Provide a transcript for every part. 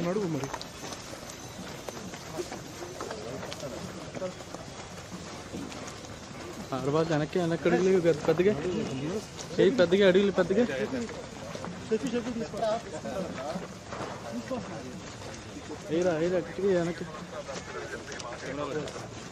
నడుగు మరి ఆడబాగా వెనక్కి వెనక్కి అడుగులు పెద్ద పెద్దగా చేయి పెద్దగా అడుగులు పెద్దగా ఏరా ఏరా అక్కడికి వెనక్కి ఉందా ఆ, నా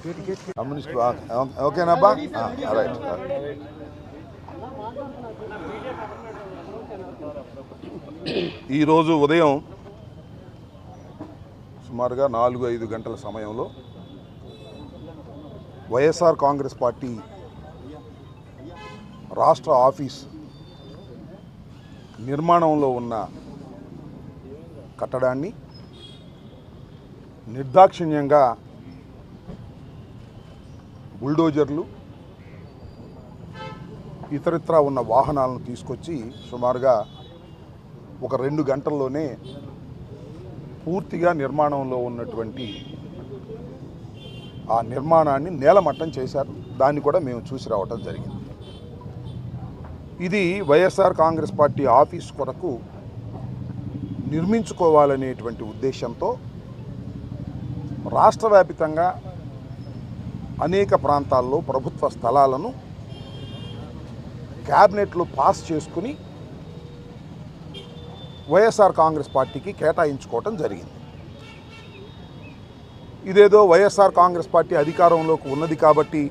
కమ్యూనిస్ట్ ఓకేనాబ్బా రైట్ ఈరోజు ఉదయం సుమారుగా నాలుగు ఐదు గంటల సమయంలో వైఎస్ఆర్ కాంగ్రెస్ పార్టీ రాష్ట్ర ఆఫీస్ నిర్మాణంలో ఉన్న కట్టడాన్ని నిర్దాక్షిణ్యంగా బుల్డోజర్లు ఇతరత్రా ఉన్న వాహనాలను తీసుకొచ్చి సుమారుగా ఒక రెండు గంటల్లోనే పూర్తిగా నిర్మాణంలో ఉన్నటువంటి ఆ నిర్మాణాన్ని నేలమట్టం చేశారు. దాన్ని కూడా మేము చూసి రావటం జరిగింది. ఇది వైఎస్ఆర్ కాంగ్రెస్ పార్టీ ఆఫీస్ కొరకు నిర్మించుకోవాలనేటువంటి ఉద్దేశంతో రాష్ట్ర వ్యాపితంగా అనేక ప్రాంతాల్లో ప్రభుత్వ స్థలాలను క్యాబినెట్లో పాస్ చేసుకుని వైఎస్ఆర్ కాంగ్రెస్ పార్టీకి కేటాయించుకోవటం జరిగింది. ఇదేదో వైఎస్ఆర్ కాంగ్రెస్ పార్టీ అధికారంలోకి ఉన్నది కాబట్టి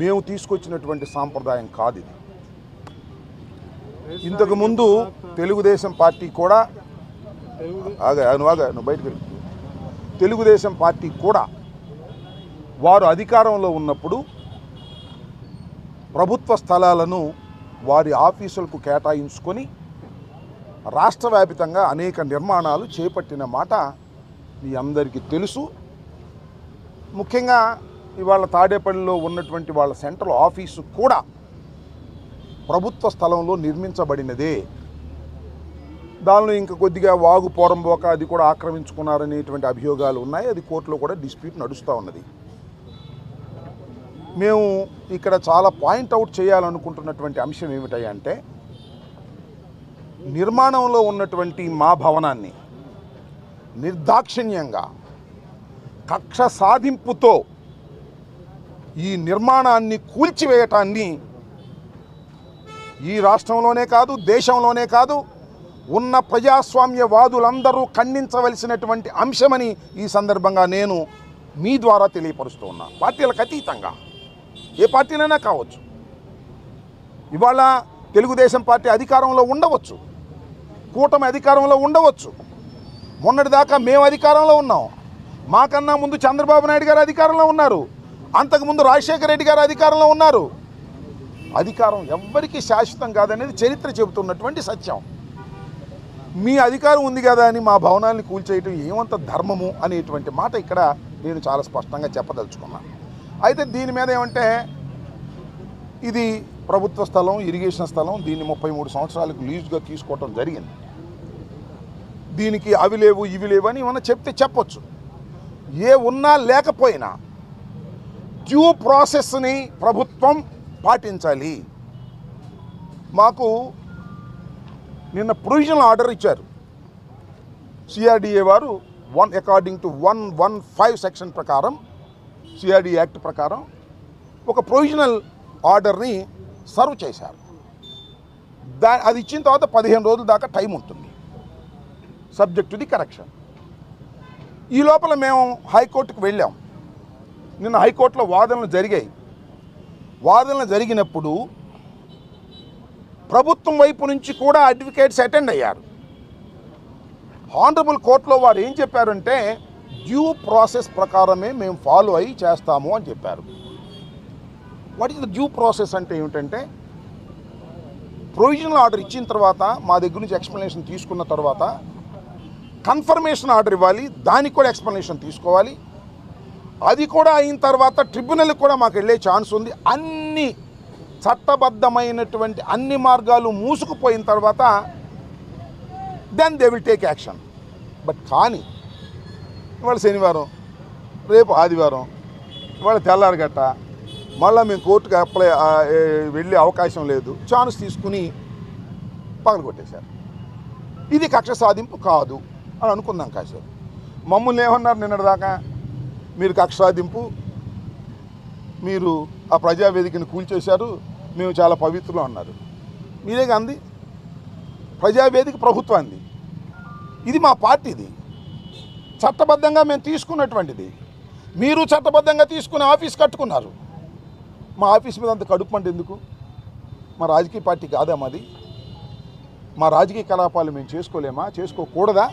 మేము తీసుకొచ్చినటువంటి సాంప్రదాయం కాదు ఇది. ఇంతకుముందు తెలుగుదేశం పార్టీ కూడా ఆగా నువ్వు ఆగా నువ్వు బయటకు తెలుగుదేశం పార్టీ కూడా వారు అధికారంలో ఉన్నప్పుడు ప్రభుత్వ స్థలాలను వారి ఆఫీసులకు కేటాయించుకొని రాష్ట్ర వ్యాపితంగా అనేక నిర్మాణాలు చేపట్టిన మాట మీ అందరికీ తెలుసు. ముఖ్యంగా ఇవాళ తాడేపల్లిలో ఉన్నటువంటి వాళ్ళ సెంట్రల్ ఆఫీసు కూడా ప్రభుత్వ స్థలంలో నిర్మించబడినదే. దానిలో ఇంకా కొద్దిగా వాగు పోరంబోక అది కూడా ఆక్రమించుకున్నారనేటువంటి అభియోగాలు ఉన్నాయి. అది కోర్టులో కూడా డిస్ప్యూట్ నడుస్తూ ఉన్నది. మేము ఇక్కడ చాలా పాయింట్అవుట్ చేయాలనుకుంటున్నటువంటి అంశం ఏమిటంటే నిర్మాణంలో ఉన్నటువంటి మా భవనాన్ని నిర్దాక్షిణ్యంగా కక్ష సాధింపుతో ఈ నిర్మాణాన్ని కూల్చివేయటాన్ని ఈ రాష్ట్రంలోనే కాదు దేశంలోనే కాదు ఉన్న ప్రజాస్వామ్యవాదులందరూ ఖండించవలసినటువంటి అంశమని ఈ సందర్భంగా నేను మీ ద్వారా తెలియపరుస్తూ ఉన్నాను పార్టీలకు అతీతంగా. ఏ పార్టీనైనా కావచ్చు. ఇవాళ తెలుగుదేశం పార్టీ అధికారంలో ఉండవచ్చు. కూటమి అధికారంలో ఉండవచ్చు. మొన్నటిదాకా మేము అధికారంలో ఉన్నాం. మాకన్నా ముందు చంద్రబాబు నాయుడు గారు అధికారంలో ఉన్నారు. అంతకుముందు రాజశేఖర రెడ్డి గారు అధికారంలో ఉన్నారు. అధికారం ఎవ్వరికీ శాశ్వతం కాదనేది చరిత్ర చెబుతున్నటువంటి సత్యం. మీ అధికారం ఉంది కదా అని మా భవనాన్ని కూల్చేయటం ఏమంత ధర్మము అనేటువంటి మాట ఇక్కడ నేను చాలా స్పష్టంగా చెప్పదలుచుకున్నాను. అయితే దీని మీద ఏమంటే ఇది ప్రభుత్వ స్థలం ఇరిగేషన్ స్థలం దీన్ని ముప్పై మూడు సంవత్సరాలకు లీజుగా తీసుకోవటం జరిగింది. దీనికి అవి లేవు ఇవి లేవు అని ఏమన్నా చెప్తే చెప్పొచ్చు. ఏ ఉన్నా లేకపోయినా డ్యూ ప్రాసెస్ని ప్రభుత్వం పాటించాలి. మాకు నిన్న ప్రొవిజనల్ ఆర్డర్ ఇచ్చారు. సిఆర్డిఏ వారు one according to one one five section ప్రకారం సిఆర్డి యాక్ట్ ప్రకారం ఒక ప్రొవిజనల్ ఆర్డర్ని సర్వ్ చేశారు. దా అది ఇచ్చిన తర్వాత పదిహేను రోజుల దాకా టైం ఉంటుంది. సబ్జెక్ట్ టు ది కరెక్షన్ ఈ లోపల మేము హైకోర్టుకు వెళ్ళాం. నిన్న హైకోర్టులో వాదనలు జరిగాయి. వాదనలు జరిగినప్పుడు ప్రభుత్వం వైపు నుంచి కూడా అడ్వకేట్స్ అటెండ్ అయ్యారు. హానరబుల్ కోర్టులో వారు ఏం చెప్పారంటే డ్యూ ప్రాసెస్ ప్రకారమే మేము ఫాలో అయ్యి చేస్తాము అని చెప్పారు. What is the due process అంటే ఏమిటంటే ప్రొవిజనల్ ఆర్డర్ ఇచ్చిన తర్వాత మా దగ్గర నుంచి ఎక్స్ప్లెనేషన్ తీసుకున్న తర్వాత కన్ఫర్మేషన్ ఆర్డర్ ఇవ్వాలి దానికి కూడా ఎక్స్ప్లెనేషన్ తీసుకోవాలి. అది కూడా అయిన తర్వాత ట్రిబ్యునల్కి కూడా మాకు వెళ్ళే ఛాన్స్ ఉంది. అన్ని చట్టబద్ధమైనటువంటి అన్ని మార్గాలు మూసుకుపోయిన తర్వాత then they will take action but కానీ ఇవాళ శనివారం రేపు ఆదివారం ఇవాళ తెల్లారగట్ట మళ్ళీ మేము కోర్టుకు అప్లై వెళ్ళే అవకాశం లేదు. ఛాన్స్ తీసుకుని పగలగొట్టేశారు ఇది కక్ష సాధింపు కాదు అని అనుకుందాం కాసేపు మమ్మల్ని ఏమన్నారు నిన్నటిదాకా? మీరు కక్ష సాధింపు మీరు ఆ ప్రజావేదికను కూల్చేశారు మేము చాలా పవిత్రులు అన్నారు. మీరే అంది? ప్రజావేదిక ప్రభుత్వాన్ని. ఇది మా పార్టీది. చట్టబద్ధంగా మేము తీసుకున్నటువంటిది. మీరు చట్టబద్ధంగా తీసుకుని ఆఫీస్ కట్టుకున్నారు. మా ఆఫీస్ మీద అంత కడుపు అంటే ఎందుకు? మా రాజకీయ పార్టీ కాదా మాది? మా రాజకీయ కలాపాలు మేము చేసుకోలేమా? చేసుకోకూడదా?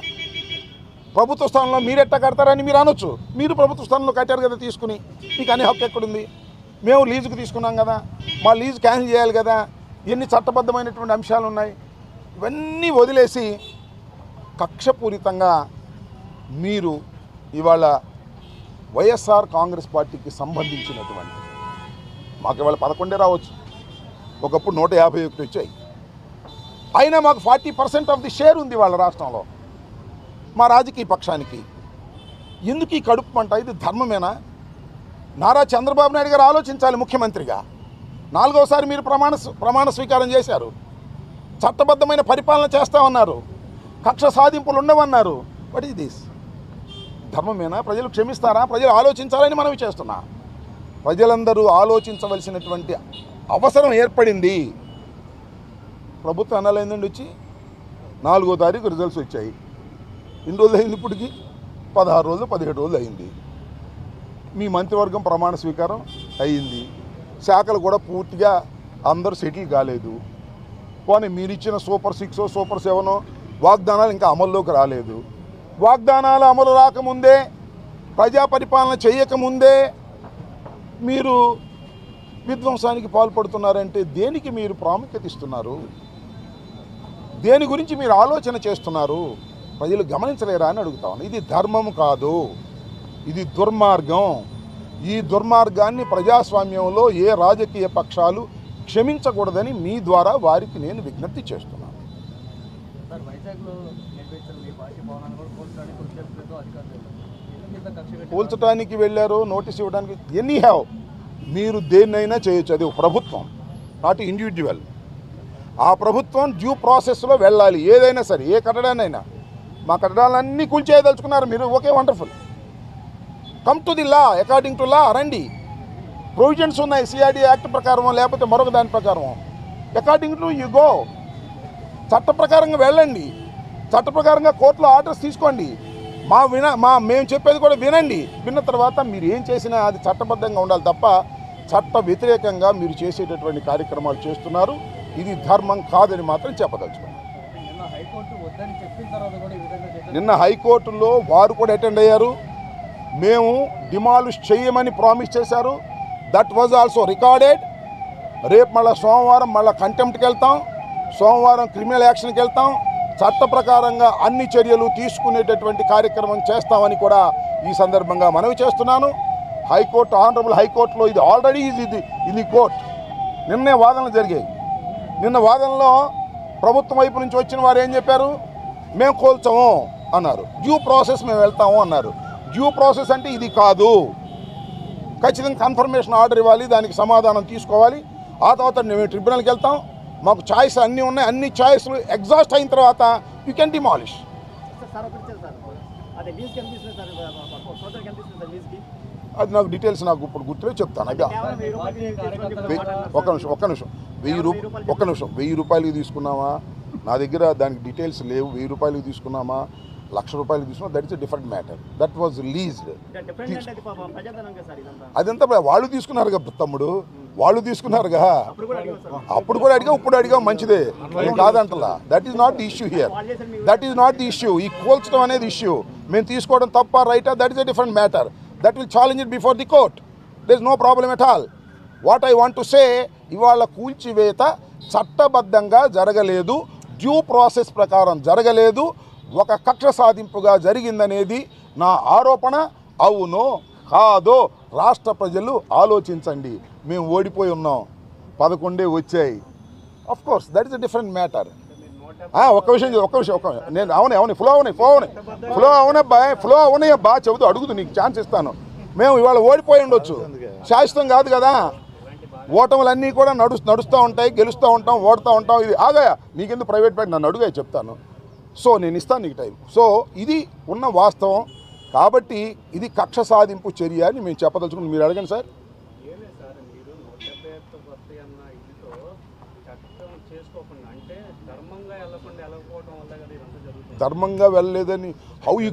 ప్రభుత్వ స్థానంలో మీరు కడతారని మీరు అనొచ్చు. మీరు ప్రభుత్వ స్థానంలో కట్టారు కదా తీసుకుని. మీకు అనే హక్కు ఎక్కడుంది? మేము లీజుకు తీసుకున్నాం కదా. మా లీజు క్యాన్సిల్ చేయాలి కదా. ఎన్ని చట్టబద్ధమైనటువంటి అంశాలు ఉన్నాయి ఇవన్నీ వదిలేసి కక్షపూరితంగా మీరు ఇవాళ వైఎస్ఆర్ కాంగ్రెస్ పార్టీకి సంబంధించినటువంటి మాకు ఇవాళ పదకొండే రావచ్చు. ఒకప్పుడు నూట యాభై ఒకటి వచ్చాయి. అయినా మాకు forty percent of the share ఉంది వాళ్ళ రాష్ట్రంలో. మా రాజకీయ పక్షానికి. ఎందుకు ఈ కడుపు మంట? ఇది ధర్మమేనా? నారా చంద్రబాబు నాయుడు గారు ఆలోచించాలి ముఖ్యమంత్రిగా. నాలుగోసారి మీరు ప్రమాణ ప్రమాణ స్వీకారం చేశారు. చట్టబద్ధమైన పరిపాలన చేస్తామన్నారు కక్ష సాధింపులు ఉండవన్నారు. వాట్ ఈస్ దిస్ ధర్మమేనా? ప్రజలు క్షమిస్తారా? ప్రజలు ఆలోచించాలని మనవి చేస్తున్నా. ప్రజలందరూ ఆలోచించవలసినటువంటి అవసరం ఏర్పడింది. ప్రభుత్వం అనాలైందండి వచ్చి? నాలుగో తారీఖు రిజల్ట్స్ వచ్చాయి. ఎన్ని రోజులు అయింది ఇప్పటికి? పదహారు రోజులు పదిహేడు రోజులు అయింది. మీ మంత్రివర్గం ప్రమాణ స్వీకారం అయ్యింది శాఖలు కూడా పూర్తిగా అందరూ సెటిల్ కాలేదు. కానీ మీరిచ్చిన సూపర్ సిక్స్ సూపర్ సెవెన్ వాగ్దానాలు ఇంకా అమల్లోకి రాలేదు. వాగ్దానాలు అమలు రాకముందే ప్రజా పరిపాలన చేయకముందే మీరు విధ్వంసానికి పాల్పడుతున్నారంటే దేనికి మీరు ప్రాముఖ్యత ఇస్తున్నారు? దేని గురించి మీరు ఆలోచన చేస్తున్నారు? ప్రజలు గమనించలేరా అని అడుగుతాను ఇది ధర్మం కాదు. ఇది దుర్మార్గం. ఈ దుర్మార్గాన్ని ప్రజాస్వామ్యంలో ఏ రాజకీయ పక్షాలు క్షమించకూడదని మీ ద్వారా వారికి నేను విజ్ఞప్తి చేస్తున్నాను. సార్ పార్టీ భవనాన్ని కూడా కూల్చడానికి అధికారులు కూల్చడానికి వెళ్ళారు నోటీస్ ఇవ్వడానికి ఎనీ హ్యావ్ మీరు దేన్నైనా చేయొచ్చు. అది ప్రభుత్వం నాట్ ఇండివిజువల్ ఆ ప్రభుత్వం డ్యూ ప్రాసెస్లో వెళ్ళాలి. ఏదైనా సరే ఏ కట్టడానైనా మా కట్టడాలన్నీ కూల్చేయదలుచుకున్నారు మీరు. Okay wonderful come to the law according to law రండి. ప్రొవిజన్స్ ఉన్నాయి సిఆర్డి యాక్ట్ ప్రకారం లేకపోతే మరొక దాని ప్రకారం అకార్డింగ్ టు యు గో చట్ట ప్రకారంగా వెళ్ళండి. చట్ట ప్రకారంగా కోర్టులో ఆర్డర్స్ తీసుకోండి. మా విన మా మేము చెప్పేది కూడా వినండి. విన్న తర్వాత మీరు ఏం చేసినా అది చట్టబద్ధంగా ఉండాలి తప్ప చట్ట వ్యతిరేకంగా మీరు చేసేటటువంటి కార్యక్రమాలు చేస్తున్నారు. ఇది ధర్మం కాదని మాత్రం చెప్పదలుచుకున్నాను నిన్న నిన్న హైకోర్టులో వారు కూడా అటెండ్ అయ్యారు. మేము డిమాలిష్ చేయమని ప్రామిస్ చేశారు. That was also recorded. రేపు మళ్ళీ సోమవారం మళ్ళీ కంటెంప్ట్కి వెళ్తాం. సోమవారం క్రిమినల్ యాక్షన్కి వెళ్తాం. చట్ట ప్రకారంగా అన్ని చర్యలు తీసుకునేటటువంటి కార్యక్రమం చేస్తామని కూడా ఈ సందర్భంగా మనవి చేస్తున్నాను. హైకోర్టు ఆనరబుల్ హైకోర్టులో ఇది ఆల్రెడీ ఇది ఇది ఇది కోర్ట్. నిన్నే వాదనలు జరిగాయి. నిన్న వాదనలో ప్రభుత్వం వైపు నుంచి వచ్చిన వారు ఏం చెప్పారు? మేము కోల్చము అన్నారు. డ్యూ ప్రాసెస్ మేము వెళ్తాము అన్నారు. డ్యూ ప్రాసెస్ అంటే ఇది కాదు. ఖచ్చితంగా కన్ఫర్మేషన్ ఆర్డర్ ఇవ్వాలి దానికి సమాధానం తీసుకోవాలి. ఆ తర్వాత మేము ట్రిబ్యునల్కి వెళ్తాం. మాకు ఛాయిస్ అన్నీ ఉన్నాయి. అన్ని ఛాయిస్లు ఎగ్జాస్ట్ అయిన తర్వాత యూ కెన్ డిమాలిష్. అదే నాకు డీటెయిల్స్ నాకు ఇప్పుడు గుర్తులే చెప్తాను. రూపాయలు వెయ్యి- ఒక్క నిమిషం ఒక్క నిమిషం. వెయ్యి రూప ఒక్క నిమిషం. వెయ్యి రూపాయలకి తీసుకున్నామా నా దగ్గర దానికి డీటెయిల్స్ లేవు. వెయ్యి రూపాయలకి తీసుకున్నామా? లక్ష రూపాయలకి తీసుకున్నా that is different matter that was ఇదంతా? అదంతా వాళ్ళు తీసుకున్నారు కదా తమ్ముడు. వాళ్ళు తీసుకున్నారుగా అప్పుడు కూడా అడిగాం అడిగా ఇప్పుడు అడిగా మంచిదే. నేను కాదంటలా. That is not the issue here that is not the issue ఈ కోల్చడం అనేది ఇష్యూ మేము తీసుకోవడం తప్ప రైటా? That is a different matter that will challenge it before the court there is no problem at all what I want to say ఇవాళ కూల్చివేత చట్టబద్ధంగా జరగలేదు. డ్యూ ప్రాసెస్ ప్రకారం జరగలేదు. ఒక కక్ష సాధింపుగా జరిగిందనేది నా ఆరోపణ. అవును కాదో రాష్ట్ర ప్రజలు ఆలోచించండి. మేము ఓడిపోయి ఉన్నాం. పదకొండే వచ్చాయి. Of course that is a different matter ఒక్క విషయం ఒక్క విషయం ఒక్క నేను అవునే అవునే ఫ్లో అవునాయి ఫ్లో అవునాయి ఫ్లో అవునబ్బాయ్ ఫ్లో అవునాయి బా చెబుతూ అడుగుతూ నీకు ఛాన్స్ ఇస్తాను. మేము ఇవాళ ఓడిపోయి ఉండొచ్చు. శాశ్వతం కాదు కదా. ఓటములన్నీ కూడా నడు నడుస్తూ ఉంటాయి గెలుస్తూ ఉంటాం ఓడుతూ ఉంటాం. ఇది ఆగాయా నీకెందుకు ప్రైవేట్ బ్యాంక్ నన్ను అడుగా చెప్తాను. సో నేను ఇస్తాను నీకు టైం సో ఇది ఉన్న వాస్తవం. కాబట్టి ఇది కక్ష సాధింపు చర్య అని మేము చెప్పదలుచుకుని మీరు అడగండి సార్. ధర్మంగా వెళ్ళలేదని హౌ యూ